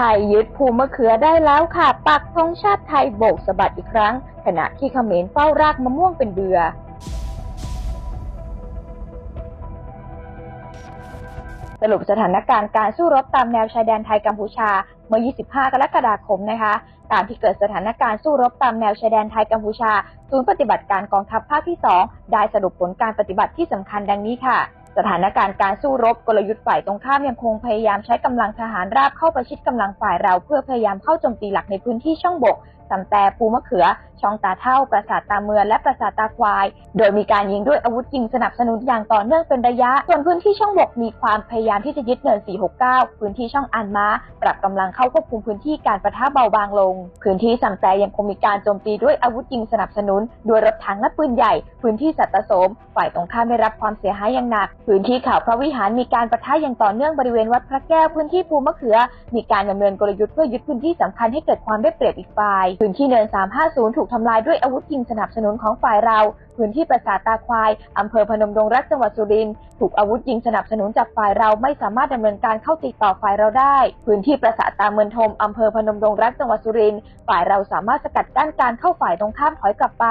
ทยยึดภูมะเขือได้แล้วค่ะ ปักธงชาติไทยโบกสะบัดอีกครั้ง ขณะที่เขมรเฝ้ารากมะม่วงเป็นเบือสรุปสถานการณ์การสู้รบตามแนวชายแดนไทยกัมพูชาเมื่อ 25 กรกฎาคมนะคะ ตามที่เกิดสถานการณ์สู้รบตามแนวชายแดนไทยกัมพูชา ศูนย์ปฏิบัติการกองทัพภาคที่ 2 ได้สรุปผลการปฏิบัติที่สำคัญดังนี้ค่ะ ถานการณ์การสู้รบกลยุทธ์ฝ่ายตรงข้ามยังคงพยายามใช้กำลังทหารราบเข้าประชิดกำลังฝ่ายเราเพื่อพยายามเข้าโจมตีหลักในพื้นที่ช่องบก สำแต่ภูมะเขือ ช่องตาเท่า ปราสาทตาเมืองและปราสาทตาควาย โดยมีการยิงด้วยอาวุธยิงสนับสนุนอย่างต่อเนื่องเป็นระยะ ส่วนพื้นที่ช่องบกมีความพยายามที่จะยึดเนิน 469 พื้นที่ช่องอันมาปรับกำลังเข้าควบคุมพื้นที่การประทะเบาบางลง พื้นที่สำแตยังคงมีการโจมตีด้วยอาวุธยิงสนับสนุนด้วยรถถังและปืนใหญ่ พื้นที่สัตตสม ฝ่ายตรงข้ามไม่รับความเสียหายอย่างหนัก พื้นที่ข่าวพระวิหารมีการประทะอย่างต่อเนื่องบริเวณวัดพระแก้วพื้นที่ภูมะเขือ มีการดำเนินกลยุทธ์เพื่อยึดพื้นที่สำคัญให้เกิดความได้เปรียบอีกฝ่ายพื้นที่เนิน 350 ถูกทำลายด้วยอาวุธยิงสนับสนุนของฝ่ายเรา พื้นที่ปราสาทตาควายอำเภอพนมดงรักจังหวัดสุรินทร์ถูกอาวุธยิงสนับสนุนจากฝ่ายเราไม่สามารถดำเนินการเข้าติดต่อฝ่ายเราได้ พื้นที่ปราสาทตาเมืองทมอำเภอพนมดงรักจังหวัดสุรินทร์ฝ่ายเราสามารถสกัดกั้นการเข้าฝ่ายตรงข้ามถอยกลับไป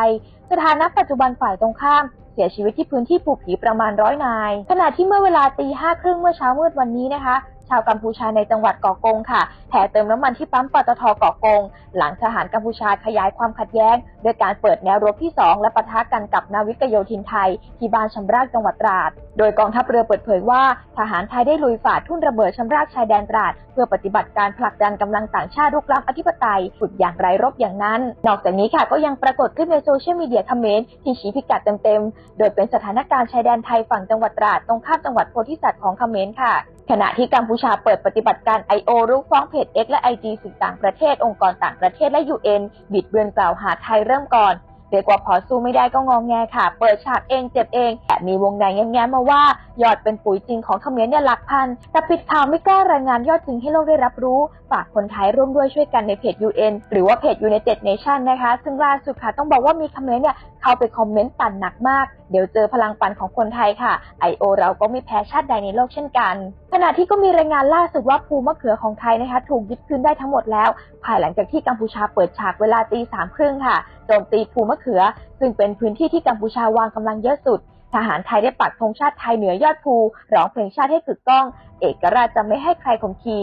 สถานะปัจจุบันฝ่ายตรงข้ามเสียชีวิตที่พื้นที่ภูผีประมาณร้อยนาย ขณะที่เมื่อเวลาตีห้าครึ่งเมื่อเช้ามืดวันนี้นะคะ ชาวกัมพูชาในจังหวัดเกาะกงค่ะแห่เติมน้ำมันที่ปั๊มปตทเกาะกง หลังทหารกัมพูชาขยายความขัดแย้ง โดยการเปิดแนวรบที่ 2 และปะทะกันกับนาวิกโยธินไทย ที่บ้านชำรากจังหวัดตราด โดยกองทัพเรือเปิดเผยว่า ทหารไทยได้ลุยฝ่าทุ่นระเบิดชำรากชายแดนตราด เพื่อปฏิบัติการผลักดันกำลังต่างชาติรุกล้ำอธิปไตยฝึกอย่างไรรบอย่างนั้น นอกจากนี้ค่ะก็ยังปรากฏขึ้นในโซเชียลมีเดียคอมเขมรที่ชี้พิกัดเต็มๆ โดยเป็นสถานการณ์ชายแดนไทยฝั่งจังหวัดตราดตรงข้ามจังหวัดโพธิสัตว์ของเขมรค่ะ ขณะที่กัมพูชาเปิดปฏิบัติการ I.O. รุกฟ้องเพจ X และ IG สื่อต่างประเทศ องค์กรต่างประเทศและ UN บิดเบือนกล่าวหาไทยเริ่มก่อนเรียกว่าพอสู้ไม่ได้ก็งองแงค่ะ เปิดฉากเองเจ็บเองแต่มีวงในแง้มมาว่า ยอดเป็นปุ๋ยจริงของเขมรเนี่ยหลักพัน แต่ปิดข่าวไม่กล้ารายงานยอดจริงให้โลกได้รับรู้ ฝากคนไทยร่วมด้วยช่วยกันในเพจ UN หรือว่าเพจ United Nation นะคะ ซึ่งล่าสุดค่ะต้องบอกว่ามีเขมรเนี่ยเข้าไปคอมเมนต์ปั่นหนักมาก เดี๋ยวเจอพลังปั่นของคนไทยค่ะ I.O. เราก็ไม่แพ้ชาติใดในโลกเช่นกัน ณะที่ก็มีรายงานล่าสุดว่าภูมะเขือของไทยนะคะถูกยึดคืนได้ทั้งหมดแล้ว ภายหลังจากที่กัมพูชาเปิดฉากเวลาตีสามครึ่งค่ะโจมตีภูมะเขือ ซึ่งเป็นพื้นที่ที่กัมพูชาวางกำลังเยอะสุด ทหารไทยได้ปักธงชาติไทยเหนือยอดภูร้องเพลงชาติให้กึกก้อง เอกราชจะไม่ให้ใครข่มขี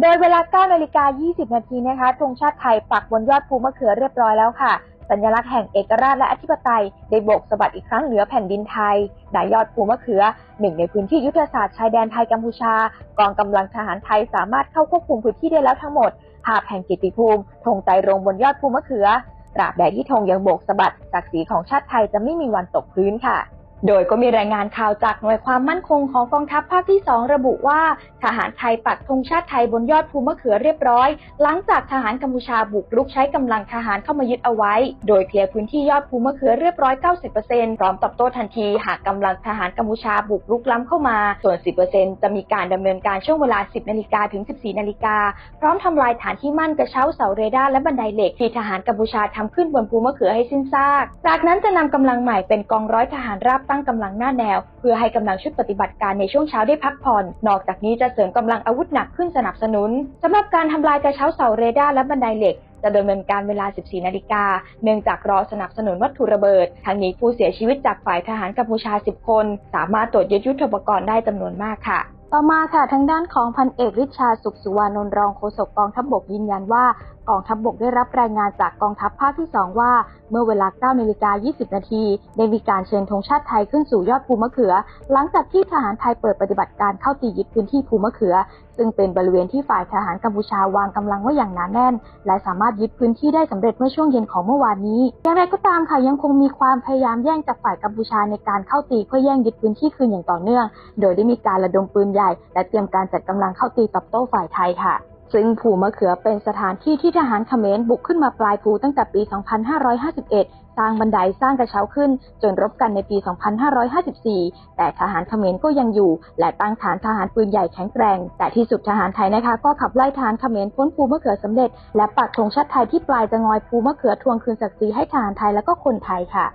โดยเวลา9นาฬิกา 20 นาทีนะคะธงชาติไทยปักบนยอดภูมะเขือเรียบร้อยแล้วค่ะ สัญลักษณ์แห่งเอกราชและอธิปไตยได้โบกสะบัดอีกครั้งเหนือแผ่นดินไทยได้ยอดภูมะเขือ หนึ่งในพื้นที่ยุทธศาสตร์ชายแดนไทยกัมพูชา กองกำลังทหารไทยสามารถเข้าควบคุมพื้นที่ได้แล้วทั้งหมดภาพแห่งกิตติภูมิธงไตรงบนยอดภูมะเขือตราบใดที่ธงยังโบกสะบัดศักดิ์ศรีของชาติไทยจะไม่มีวันตกพื้นค่ะ โดยก็มีรายงานข่าวจากหน่วยความมั่นคงของกองทัพภาคที่ 2 ระบุว่าทหารไทยปักธงชาติไทยบนยอดภูมะเขือเรียบร้อย หลังจากทหารกัมพูชาบุกรุกใช้กำลังทหารเข้ามายึดเอาไว้ โดยเคลียร์พื้นที่ยอดภูมะเขือเรียบร้อย 90%พร้อมตอบโต้ทันทีหากกำลังทหารกัมพูชาบุกรุกล้ำเข้ามา ส่วน 10%จะมีการดำเนินการช่วงเวลา 10 นาฬิกาถึง 14 นาฬิกาพร้อมทำลายฐานที่มั่นกระเช้าเสาเรดาร์และบันไดเหล็กที่ทหารกัมพูชาทำขึ้นบนภูมะเขือให้สิ้นซาก จากนั้นจะนำกำลังใหม่เป็นกองร้อยทหารราบตั้งกำลังหน้าแนว เพื่อให้กำลังชุดปฏิบัติการในช่วงเช้าได้พักผ่อน นอกจากนี้จะเสริมกำลังอาวุธหนักขึ้นสนับสนุนสำหรับการทำลายกระเช้าเสาเรดาร์และบันไดเหล็กจะดำเนินการเวลา 14 นาฬิกา เนื่องจากรอสนับสนุนวัตถุระเบิด ทั้งนี้ผู้เสียชีวิตจากฝ่ายทหารกัมพูชา 10 คน สามารถตรวจยึดยุทธปกรณ์ได้จำนวนมากค่ะ ต่อมาค่ะทางด้านของพันเอกริชาสุขสุวานนรองโฆษกกองทัพบกยืนยันว่ากองทัพบกได้รับรายงานจากกองทัพภาคที่ 2 ว่า เมื่อเวลา9นาฬิกา20 นาทีได้มีการเชิญธงชาติไทยขึ้นสู่ยอดภูมะเขือ หลังจากที่ทหารไทยเปิดปฏิบัติการเข้าตียึดพื้นที่ภูมะเขือ ซึ่งเป็นบริเวณที่ฝ่ายทหารกัมพูชาวางกำลังไว้อย่างหนาแน่น และสามารถยึดพื้นที่ได้สำเร็จเมื่อช่วงเย็นของเมื่อวานนี้ อย่างไรก็ตามค่ะยังคงมีความพยายามแย่งจากฝ่ายกัมพูชาในการเข้าตีเพื่อแย่งยึดพื้นที่คืนอย่างต่อเนื่อง โดยได้มีการระดมปืนใหญ่ และเตรียมการจัดกำลังเข้าตีตอบโต้ฝ่ายไทยค่ะซึ่งภูมะเขือเป็นสถานที่ที่ทหารเขมรบุกขึ้นมาปลายภูตั้งแต่ปี 2551 สร้างบันไดสร้างกระเช้าขึ้น จนรบกันในปี 2554 แต่ทหารเขมรก็ยังอยู่ และตั้งฐานทหารปืนใหญ่แข็งแกร่ง แต่ที่สุดทหารไทยนะคะ ก็ขับไล่ทหารเขมรพ้นภูมะเขือสำเร็จ และปักธงชาติไทยที่ปลายจะงอยภูมะเขือทวงคืนศักดิ์ศรีให้ทหารไทยและก็คนไทยค่ะ